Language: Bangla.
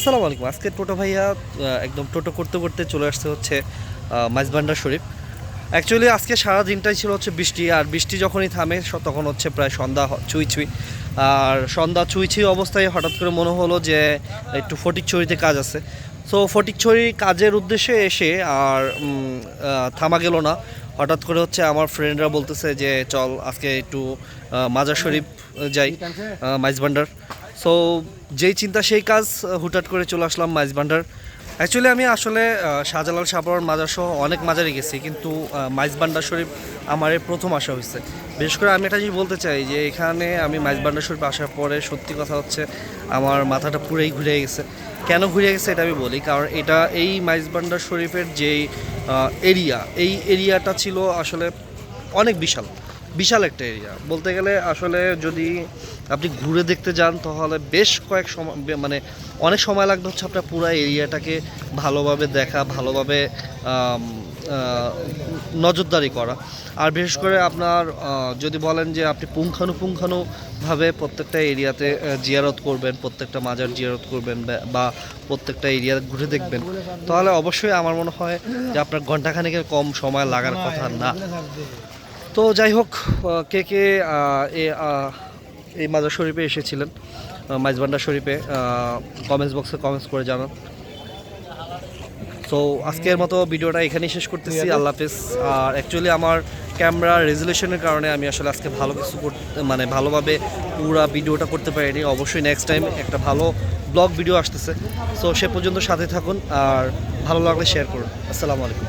আসসালামু আলাইকুম। আজকে টোটো ভাইয়া একদম টোটো করতে করতে চলে আসছে হচ্ছে মাইজবান্ডার শরীফ। অ্যাকচুয়ালি আজকে সারা দিনটাই ছিল হচ্ছে বৃষ্টি, আর বৃষ্টি যখনই থামে তখন হচ্ছে প্রায় সন্ধ্যা ছুঁই ছুঁই। আর সন্ধ্যা ছুঁই ছুঁই অবস্থায় হঠাৎ করে মনে হলো যে, একটু ফটিকছড়িতে কাজ আছে। সো ফটিকছড়ি কাজের উদ্দেশ্যে এসে, আর থামা গেল না। হঠাৎ করে হচ্ছে আমার ফ্রেন্ডরা বলতেছে যে, চল আজকে একটু মাজার শরীফ যাই মাইজবান্ডার সো যেই চিন্তা সেই কাজ আহ, হুটহাট করে চলে আসলাম মাইজ ভান্ডার অ্যাকচুয়ালি আমি আসলে শাহজালাল সাপার মাজার সহ অনেক মাজারে গেছি কিন্তু মাইজ ভান্ডার শরীফ আমার প্রথম আসা হয়েছে। বিশেষ করে আমি একটা জিনিস বলতে চাই যে এখানে আমি মাইজ ভান্ডার শরীফ আসার পরে সত্যি কথা হচ্ছে আমার মাথাটা পুরোই ঘুরে গেছে। কেন ঘুরে গেছে এটা আমি বলি কারণ এটা এই মাইজ ভান্ডার শরীফের যেই এরিয়া এই এরিয়াটা ছিল আসলে অনেক বিশাল বিশাল একটা এরিয়া বলতে গেলে আসলে যদি আপনি ঘুরে দেখতে যান, তাহলে বেশ কয়েক সময় মানে অনেক সময় লাগবে হচ্ছে আপনার পুরো এরিয়াটাকে ভালোভাবে দেখা, ভালোভাবে নজরদারি করা। আর বিশেষ করে আপনার যদি বলেন যে আপনি পুঙ্খানুপুঙ্খানুভাবে প্রত্যেকটা এরিয়াতে জিয়ারত করবেন, প্রত্যেকটা মাজার জিয়ারত করবেন, বা- প্রত্যেকটা এরিয়া ঘুরে দেখবেন, তাহলে অবশ্যই আমার মনে হয় যে আপনার ঘন্টাখানেকের কম সময় লাগার কথা না। তো যাই হোক কে কে এই মাজার শরীফে এসেছিলেন মাইজবান্ডা শরীফে কমেন্টস বক্সে কমেন্টস করে জানান। সো আজকের মতো ভিডিওটা এখানেই শেষ করতেছি আল্লাহ হাফেজ। আর অ্যাকচুয়ালি আমার ক্যামেরা রেজলিউশনের কারণে আমি আসলে আজকে ভালো কিছু করতে মানে ভালোভাবে পুরো ভিডিওটা করতে পারিনি। অবশ্যই নেক্সট টাইম একটা ভালো ব্লগ ভিডিও আসতেছে। সো সে পর্যন্ত সাথে থাকুন আর ভালো লাগলে শেয়ার করুন। আসসালামু আলাইকুম।